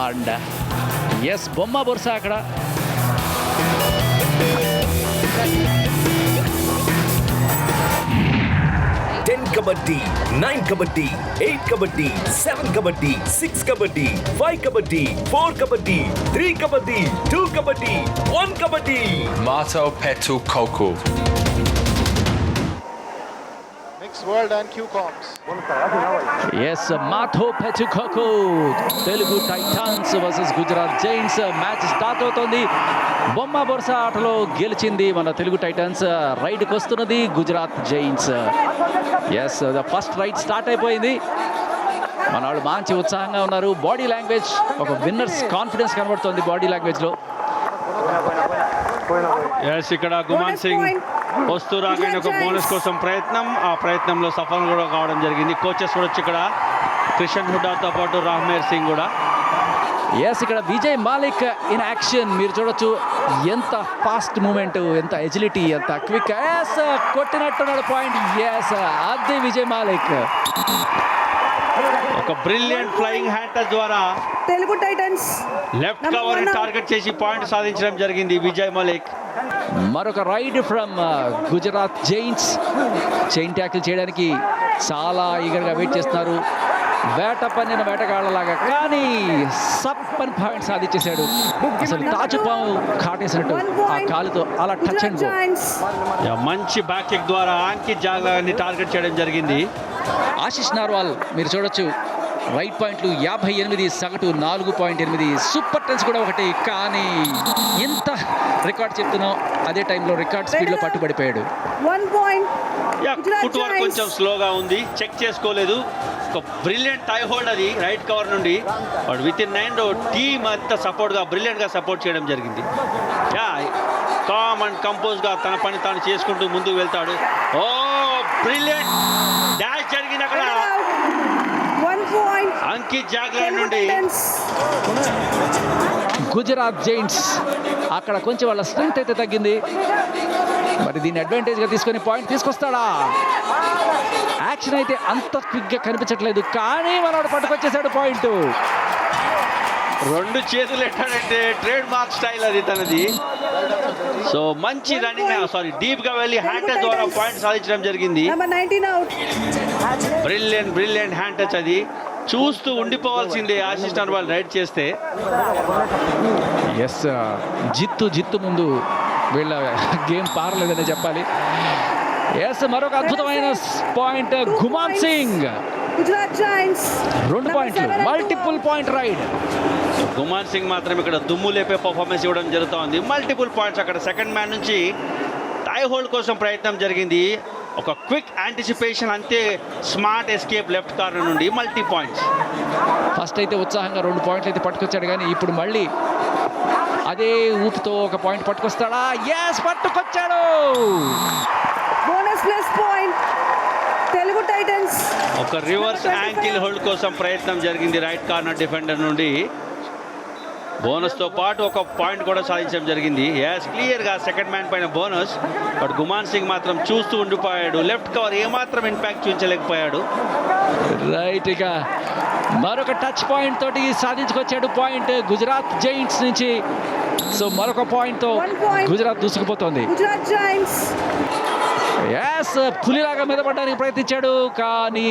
And yes బొమ్మ బొరుస Kabaddi nine kabaddi eight kabaddi seven kabaddi six kabaddi five kabaddi four kabaddi three kabaddi two kabaddi one kabaddi Mato Petu Koku. World and QComs. Yes మాథో పెచుకోకు Telugu Titans versus Gujarat Giants match start అవుతోంది. బొమ్మ బొరస ఆటలో గెలిచింది మన Telugu Titans రైడ్కి వస్తున్నది Gujarat Giants yes the first raid start అయిపోయింది. మన వాళ్ళు మంచి ఉత్సాహంగా ఉన్నారు. బాడీ లాంగ్వేజ్ ఒక విన్నర్స్ కాన్ఫిడెన్స్ కనబడుతోంది బాడీ లాంగ్వేజ్లో ఎస్ ఇక్కడ గుమాన్ సింగ్ వస్తూ రాగానే ఒక బోనస్ కోసం ప్రయత్నం. ఆ ప్రయత్నంలో సఫలం కూడా కావడం జరిగింది. కోచెస్ కూడా వచ్చి ఇక్కడ క్రిషన్ హుడ్డాతో పాటు రాహ్మేర్ సింగ్ కూడా. ఎస్ ఇక్కడ విజయ్ మాలిక్ ఇన్ యాక్షన్ మీరు చూడొచ్చు ఎంత ఫాస్ట్ మూమెంట్ ఎంత ఎజిలిటీ ఎంత క్విక్ ఎస్ కొట్టినట్టున్నాడు పాయింట్ ఎస్ అది విజయ్ మాలిక్ ఒక బ్రిలియంట్ ఫ్లయింగ్ హ్యాండ్ టచ్ ద్వారా Telugu Titans left cover. Target చేసి పాయింట్ సాధించడం జరిగింది విజయ్ మలిక్. మరొక raid from Gujarat Giants chain tackle చేయడానికి చాలా ఈగర్గా వెయిట్ చేస్తున్నారు. వేట పన్నిన వేటగాళ్ళలాగా కానీ సప్ అని పాయింట్ సాధించేశాడు. అసలు తాచుపాము కాటేసినట్టు ఆ. కాలుతో అలా టచ్ అండ్ మంచి బ్యాక్ ద్వారా అంకిత్ జాగ్లాని టార్గెట్ చేయడం జరిగింది. ఆశిష్ నార్వాల్ మీరు చూడొచ్చు. రైట్ పాయింట్లు యాభై ఎనిమిది సగటు నాలుగు పాయింట్ ఎనిమిది. సూపర్ టెన్స్ కూడా ఒకటి. కానీ ఎంత రికార్డ్ చెప్తున్నాం అదే టైంలో రికార్డ్ స్పీడ్లో పట్టుబడిపోయాడు ఫుట్ వర్క్ కొంచెం స్లోగా ఉంది. చెక్ చేసుకోలేదు. ఒక బ్రిలియంట్ టై హోల్డ్ అది రైట్ కవర్ నుండి. But within nine team అంతా సపోర్ట్గా బ్రిలియంట్గా సపోర్ట్ చేయడం జరిగింది. యా కామ్ అండ్ కంపోజ్గా తన పని తాను చేసుకుంటూ ముందుకు వెళ్తాడు. ఓ బ్రిలియంట్ డాష్ జరిగింది అక్కడ. అంకిత్ జాగ్లా తెలుగు నుండి. గుజరాత్ జైంట్స్ అక్కడ కొంచెం వాళ్ళ స్ట్రెంగ్త్ అయితే తగ్గింది. మరి దీన్ని అడ్వాంటేజ్గా తీసుకొని పాయింట్ తీసుకొస్తాడా? యాక్షన్ అయితే అంత క్విక్గా కనిపించట్లేదు కానీ మనవాడు పట్టుకొచ్చేసాడు పాయింట్ రెండు చేతులు ఎట్టాడంటే ట్రేడ్ మార్క్ స్టైల్ అది తనది. సో మంచి రన్నింగ్ సారీ డీప్గా వెళ్ళి హ్యాండ్ టచ్ ద్వారా పాయింట్ సాధించడం జరిగింది. బ్రిలియంట్ బ్రిలియంట్ హ్యాండ్ టచ్ అది. చూస్తూ ఉండిపోవాల్సిందే ఆశిష్ వాళ్ళు రైడ్ చేస్తే. ఎస్ జిత్తు జిత్తు ముందు వీళ్ళ గేమ్ పారలేదని చెప్పాలి. ఎస్ మరొక అద్భుతమైన పాయింట్ గుమాన్ సింగ్. గుజరాత్ జాయింట్స్ రెండు పాయింట్లు. Multiple point raid Guman Singh మాత్రం ఇక్కడ దుమ్ము లేపే పర్ఫార్మెన్స్ ఇవ్వడం జరుగుతూ ఉంది మల్టిపుల్ పాయింట్స్ అక్కడ. సెకండ్ మ్యాన్ నుంచి టై హోల్డ్ కోసం ప్రయత్నం జరిగింది. ఒక క్విక్ యాంటిసిపేషన్ అంతే స్మార్ట్ ఎస్కేప్ లెఫ్ట్ కార్నర్ నుండి మల్టీ పాయింట్స్ ఫస్ట్ అయితే ఉత్సాహంగా రెండు పాయింట్లు అయితే పట్టుకొచ్చాడు కానీ ఇప్పుడు మళ్ళీ అదే ఊపుతో ఒక పాయింట్ పట్టుకొస్తాడా? Yes పట్టుకొచ్చాడు! Bonus plus point Telugu Titans. ఒక రివర్స్ యాంకిల్ హోల్డ్ కోసం ప్రయత్నం జరిగింది రైట్ కార్నర్ డిఫెండర్ నుండి. బోనస్తో పాటు ఒక పాయింట్ కూడా సాధించడం జరిగింది. యాస్ క్లియర్గా సెకండ్ మ్యాన్ పైన బోనస్. బట్ గుమాన్ సింగ్ మాత్రం చూస్తూ ఉండిపోయాడు. లెఫ్ట్ కవర్ ఏమాత్రం ఇంపాక్ట్ చూపించలేకపోయాడు. రైట్ ఇక. మరొక టచ్ పాయింట్ తోటి సాధించుకొచ్చాడు పాయింట్ గుజరాత్ జైంట్స్ నుంచి. సో మరొక పాయింట్తో. గుజరాత్ దూసుకుపోతోంది. గుజరాత్ జాయింట్స్ ఎస్ పులిలాగా మీద పడడానికి ప్రయత్నించాడు కానీ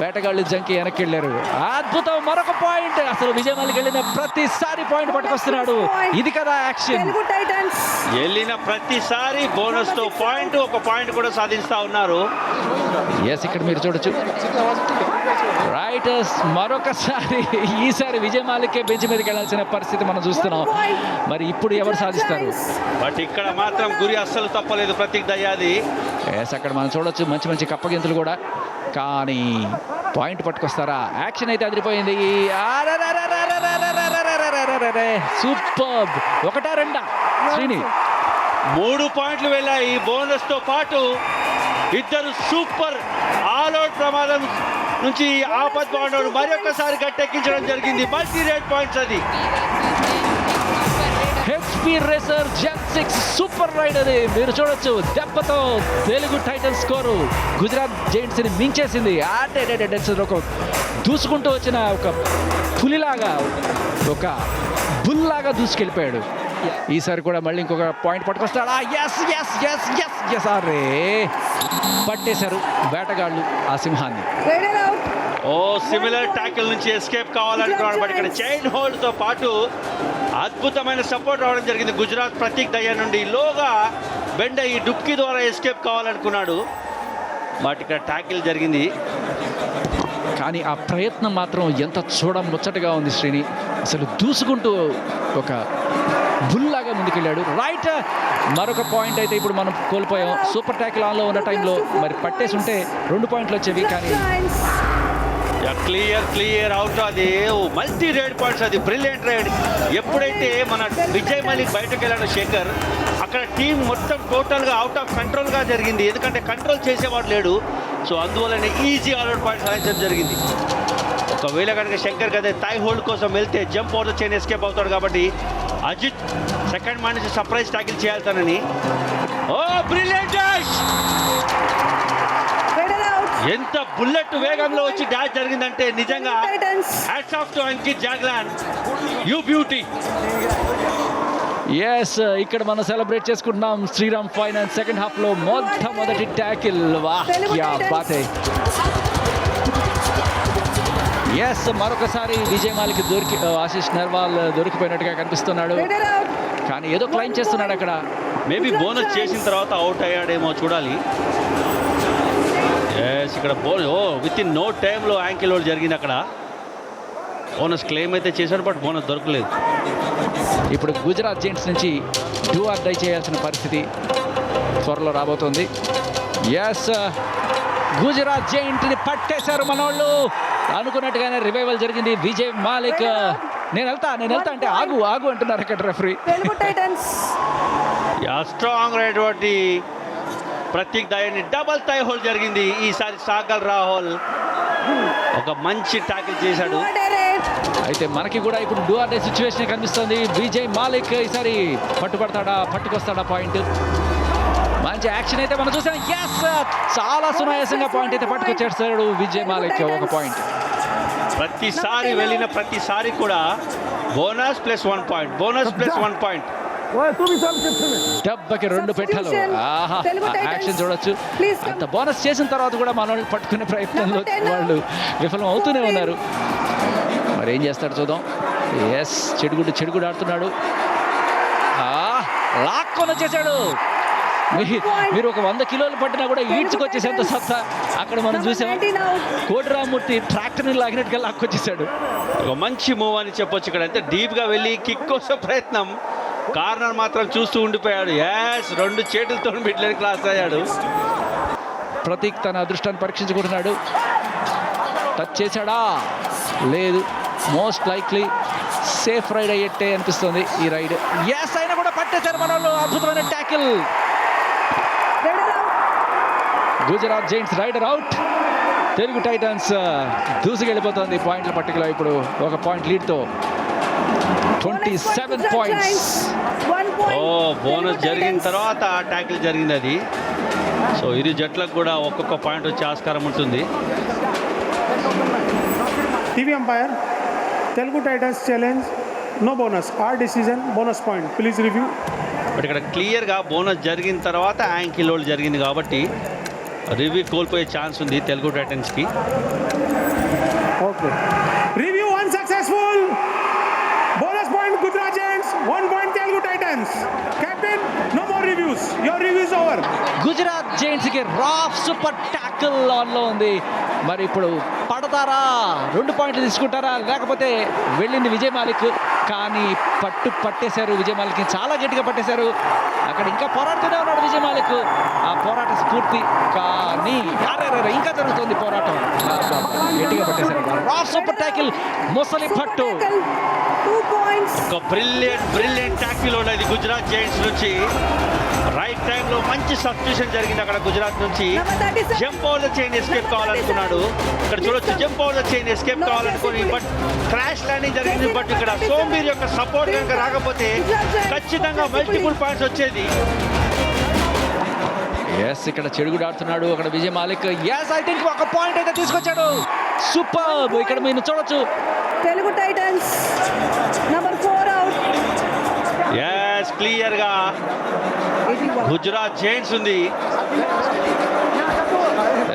వేటగాళ్ళు జంకి వెనక్కి వెళ్ళారు అద్భుతం మరొక పాయింట్ అసలు విజయమాలికి వెళ్ళిన ప్రతిసారి పాయింట్ పట్టుకొస్తున్నాడు. ఇది కదా యాక్షన్ తెలుగు టైటన్స్ వెళ్ళిన ప్రతిసారి బోనస్తో పాయింట్ ఒక పాయింట్ కూడా సాధిస్తా ఉన్నారు. ఎస్ ఇక్కడ మీరు చూడొచ్చు. రైట్ మరొకసారి ఈసారి విజయమాలికే బెంచ్ మీదకి వెళ్ళాల్సిన పరిస్థితి మనం చూస్తున్నాం. మరి ఇప్పుడు ఎవరు సాధిస్తారు? బట్ ఇక్కడ మాత్రం గురి అస్సలు తప్పలేదు ప్రతీక్ దయాది ఎస్ అక్కడ మనం చూడొచ్చు. మంచి మంచి కప్పగింతలు కూడా. కానీ పాయింట్ పట్టుకొస్తారా? యాక్షన్ అయితే అదిరిపోయింది. సూపర్. ఒకటా రెండా? శ్రీని. మూడు పాయింట్లు వెళ్ళాయి. బోనస్తో పాటు ఇద్దరు సూపర్ ఆల్ అవుట్ ప్రమాదం నుంచి ఆపత్ బాగున్నాడు మరొకసారి గట్టెక్కించడం జరిగింది. మల్టీ రేట్ పాయింట్స్ అది. HP racer six super raid మీరు చూడొచ్చు. దెబ్బతో తెలుగు టైటన్ స్కోరు గుజరాత్ జైంట్స్ని మించేసింది. ఒక దూసుకుంటూ వచ్చిన ఒక పులిలాగా ఒక బుల్లాగా దూసుకెళ్ళిపోయాడు. ఈసారి కూడా మళ్ళీ ఇంకొక point పట్టుకొస్తాడా? Yes yes yes yes yes అరే! పట్టేశారు వేటగాళ్ళు ఆ సింహాన్ని. ఓ సిమిలర్ ట్యాకిల్ నుంచి ఎస్కేప్ కావాలనుకున్నాడు బట్ ఇక్కడ చైన్ హోల్డ్తో పాటు అద్భుతమైన సపోర్ట్ రావడం జరిగింది. గుజరాత్ ప్రతీక్ దయ్య నుండి లోగా బెండ ఈ డుక్కి ద్వారా ఎస్కేప్ కావాలనుకున్నాడు. బట్ ఇక్కడ ట్యాకిల్ జరిగింది. కానీ ఆ ప్రయత్నం మాత్రం ఎంత చూడ ముచ్చటగా ఉంది శ్రీని. అసలు దూసుకుంటూ ఒక బుల్లాగా ముందుకెళ్ళాడు. రైట్ మరొక పాయింట్ అయితే ఇప్పుడు మనం కోల్పోయాం. సూపర్ ట్యాకిల్ ఆన్లో ఉన్న టైంలో మరి పట్టేసి ఉంటే రెండు పాయింట్లు వచ్చేవి కానీ క్లియర్ క్లియర్ అవుట్ అది. మల్టీ రేడ్ పాయింట్స్ అది. బ్రిలియంట్ రైడ్ ఎప్పుడైతే మన విజయ్ మలిక్ బయటకు వెళ్ళాడు శేఖర్ అక్కడ టీం మొత్తం టోటల్గా అవుట్ ఆఫ్ కంట్రోల్గా జరిగింది. ఎందుకంటే కంట్రోల్ చేసేవాడు లేడు. సో అందువల్లనే ఈజీ ఆల్అౌట్ పాయింట్స్ సాధించడం జరిగింది. ఒకవేళ కనుక శంకర్ గదే థై హోల్డ్ కోసం వెళ్తే జంప్ అవుట్ చైన్ ఎస్కేప్ అవుతాడు కాబట్టి అజిత్ సెకండ్ మ్యాన్ నుంచి సర్ప్రైజ్ ట్యాకిల్ చేయాల్తానని ఓ బ్రిలియంట్ డాష్. ఎంత బుల్లెట్ వేగంలో వచ్చి డాష్ జరిగిందంటే నిజంగా. Hats off to Ankit Jaglan you beauty yes ఇక్కడ మనం సెలబ్రేట్ చేసుకుంటున్నాం శ్రీరామ్ ఫైనాన్స్ సెకండ్ హాఫ్లో మొట్టమొదటి ట్యాకిల్ వాహ్. బాత్ ఎస్ మరొకసారి విజయ్ మాలిక్ దొరికి ఆశిష్ నర్వాల్ దొరికిపోయినట్టుగా కనిపిస్తున్నాడు. కానీ ఏదో క్లైమ్ చేస్తున్నాడు అక్కడ. మేబీ బోనస్ చేసిన తర్వాత అవుట్ అయ్యాడేమో చూడాలి. ఎస్ ఇక్కడ బోన్ ఓ విత్ ఇన్ నో టైంలో యాంకిల్ జరిగింది అక్కడ. బోనస్ క్లెయిమ్ అయితే చేశాడు బట్ బోనస్ దొరకలేదు. ఇప్పుడు గుజరాత్ జెంట్స్ నుంచి డూ ఆర్ డై చేయాల్సిన పరిస్థితి త్వరలో రాబోతోంది. ఎస్ గుజరాత్ జైంట్ని పట్టేశారు మనోళ్ళు. అనుకున్నట్టుగానే రివైవల్ జరిగింది. విజయ్ మాలిక్ నేను వెళ్తా నేను వెళ్తా అంటే ఆగు ఆగు అంటున్నారు ఇక్కడ రెఫరీ. స్ట్రాంగ్ అయినటువంటి ప్రతీక్ దయాన్ని డబల్ టై హోల్డ్ జరిగింది. ఈసారి సాగల్ రాహుల్ ఒక మంచి ట్యాకిల్ చేశాడు. అయితే మనకి కూడా ఇప్పుడు డూ ఆర్ డే సిచ్యువేషన్ కనిపిస్తుంది. విజయ్ మాలిక్ ఈసారి పట్టుబడతాడా పట్టుకొస్తాడా పాయింట్ మంచి యాక్షన్ అయితే మనం చూసాం. ఎస్ చాలా సునాయాసంగా పాయింట్ అయితే పట్టుకొచ్చేస్తాడు విజయ్ మాలిక్ ఒక పాయింట్ ప్రతిసారి వెళ్ళిన ప్రతిసారి కూడా bonus plus one point bonus plus one point డబ్బకి రెండు పెట్టాలు. యాక్షన్ చూడొచ్చు. అంత బోనస్ చేసిన తర్వాత కూడా మనల్ని పట్టుకునే ప్రయత్నంలో Number 10. వాళ్ళు విఫలం అవుతూనే. ఉన్నారు. మరి ఏం చేస్తాడు చూద్దాం. ఎస్ చెడుగుడు చెడుగుడు ఆడుతున్నాడు. ఆ, లాక్కొని వచ్చేసాడు. మీరు ఒక వంద కిలోలు పట్టినా కూడా ఈడ్చుకొచ్చేసేంత సత్తా. అక్కడ మనం చూసాం. 19 out. కోటిరామూర్తి ట్రాక్టర్ని లాగినట్టుగా లాక్కొచ్చేసాడు. ఒక మంచి మూవ్ అని చెప్పొచ్చు ఇక్కడ అయితే డీప్గా వెళ్ళి కిక్ కోసం ప్రయత్నం. కార్నర్ మాత్రం చూస్తూ ఉండిపోయాడు. యాస్ రెండు చేతులతో మిడ్లైన్ క్లాస్ అయ్యాడు. ప్రతీక్ తన అదృష్టాన్ని పరీక్షించుకుంటున్నాడు. టచ్ చేశాడా? లేదు. మోస్ట్ లైక్లీ సేఫ్ రైడ్ అయ్యేట్టే అనిపిస్తుంది ఈ రైడ్ ఎస్ అయినా కూడా పట్టేశారు మన వాళ్ళు అద్భుతమైన tackle. Gujarat Giants raider out. Telugu Titans దూసుకెళ్ళిపోతుంది పాయింట్ల పట్టికలో ఇప్పుడు ఒక పాయింట్ లీడ్తో. Twenty seven points. ఓ బోనస్ జరిగిన. తర్వాత ట్యాకిల్ జరిగింది అది. సో ఇరు జట్లకు కూడా ఒక్కొక్క పాయింట్ వచ్చే ఆస్కారం ఉంటుంది. TV umpire Telugu Titans challenge no bonus or decision bonus point please review but ఇక్కడ క్లియర్గా బోనస్ జరిగిన తర్వాత యాంకిల్ హోల్డ్ జరిగింది కాబట్టి రివ్యూ కోల్పోయే ఛాన్స్ ఉంది Telugu టైటన్స్కి okay review one successful bonus point Gujarat Giants one point Telugu Titans captain no more reviews your reviews over Gujarat జైంట్స్కి రాఫ్ super tackle ఆన్లో ఉంది. మరి ఇప్పుడు పడతారా? రెండు పాయింట్లు తీసుకుంటారా? లేకపోతే వెళ్ళింది విజయ్ మాలిక్. కానీ పట్టు పట్టేశారు విజయ్ మాలిక్ని చాలా గట్టిగా పట్టేశారు. అక్కడ ఇంకా పోరాడుతూనే ఉన్నాడు విజయ్ మాలిక్. ఆ పోరాట స్ఫూర్తి కానీ ఇంకా జరుగుతుంది పోరాటం. గట్టిగా పట్టేశారు. రాఫ్ సూపర్ ట్యాకిల్ ముసలి పట్టు. ఒక బ్రిలియంట్ బ్రిలియంట్ ట్యాకిల్ ఉన్నది గుజరాత్ జైంట్స్ నుంచి. రైట్ టైంలో మంచి సబ్స్టిట్యూషన్ జరిగింది అక్కడ గుజరాత్ నుంచి. Number 37. Jump over the chain escape కావాలనుకున్నాడు ఇక్కడ చూడొచ్చు jump over the chain escape కావాలనుకుని but crash landing జరిగింది. బట్ ఇక్కడ సోంబీర్ యొక్క సపోర్ట్ కనుక రాకపోతే ఖచ్చితంగా మల్టిపుల్ పాయింట్స్ వచ్చేది. ఎస్ ఇక్కడ చెడుగుడు ఆడుతున్నాడు. అక్కడ Vijay Malik. Yes I think ఒక పాయింట్ అయితే తీసుకొచ్చాడు. సూపర్ ఇక్కడ మీరు చూడొచ్చు. Telugu Titans. Number four out. Yes క్లియర్గా. 81. గుజరాత్ జైంట్స్ ఉంది.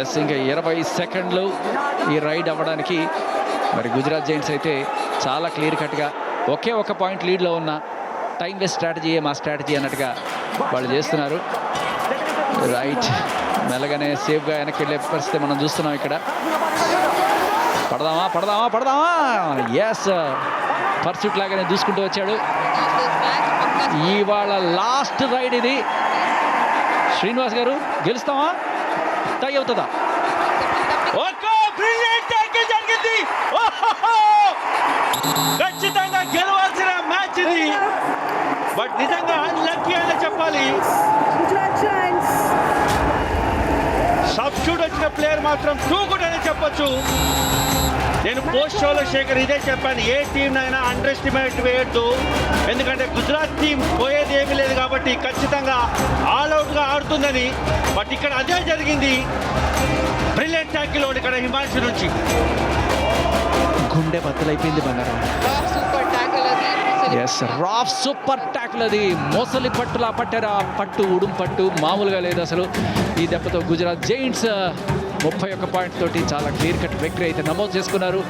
ఎస్ ఇంకా ఇరవై సెకండ్లు ఈ రైడ్ అవ్వడానికి. మరి గుజరాత్ జైంట్స్ అయితే చాలా క్లియర్ కట్గా ఒకే ఒక పాయింట్ లీడ్లో ఉన్న టైం వేస్ట్ స్ట్రాటజీ మా స్ట్రాటజీ అన్నట్టుగా వాళ్ళు చేస్తున్నారు. రైట్ మెల్లగానే సేఫ్గా వెనక్కి వెళ్ళే పరిస్థితి మనం చూస్తున్నాం ఇక్కడ. పడదామా పడదామా పడదామా? ఎస్ పర్సూట్ లాగానే దూసుకుంటూ వచ్చాడు. ఇవాళ లాస్ట్ రైడ్ ఇది. శ్రీనివాస్ గారు గెలుస్తామా? టై అవుతుందా? ఒక బ్రిలియంట్ ట్యాకిల్ జరిగింది ఓహోహో! ఖచ్చితంగా గెలవాల్సిన మ్యాచ్ ఇది. బట్ నిజంగా అన్లక్కీ అనే చెప్పాలి. Gujarat వచ్చిన ప్లేయర్ మాత్రం టూ అని చెప్పొచ్చు. నేను పోస్ట్ షోలో శేఖర్ ఇదే చెప్పాను ఏ టీం అయినా అండర్ ఎస్టిమేట్ వేయొద్దు. ఎందుకంటే గుజరాత్ టీం పోయేది ఏమీ లేదు కాబట్టి ఖచ్చితంగా ఆల్ అవుట్గా ఆడుతుందని. బట్ ఇక్కడ అదే జరిగింది. బ్రిలియంట్ ట్యాకిల్ ఇక్కడ హిమాంశు నుంచి. గుండె బద్దలైపోయింది బంగారం. ఎస్ రాఫ్ సూపర్ ట్యాక్ల్ అది. మోసలి పట్టులా పట్టారు? ఆ పట్టు ఉడుం పట్టు. మామూలుగా లేదు అసలు. ఈ దెబ్బతో గుజరాత్ జైంట్స్ ముప్పై ఒక్క పాయింట్ తోటి చాలా క్లియర్ కట్ విక్టరీ అయితే నమోదు చేసుకున్నారు.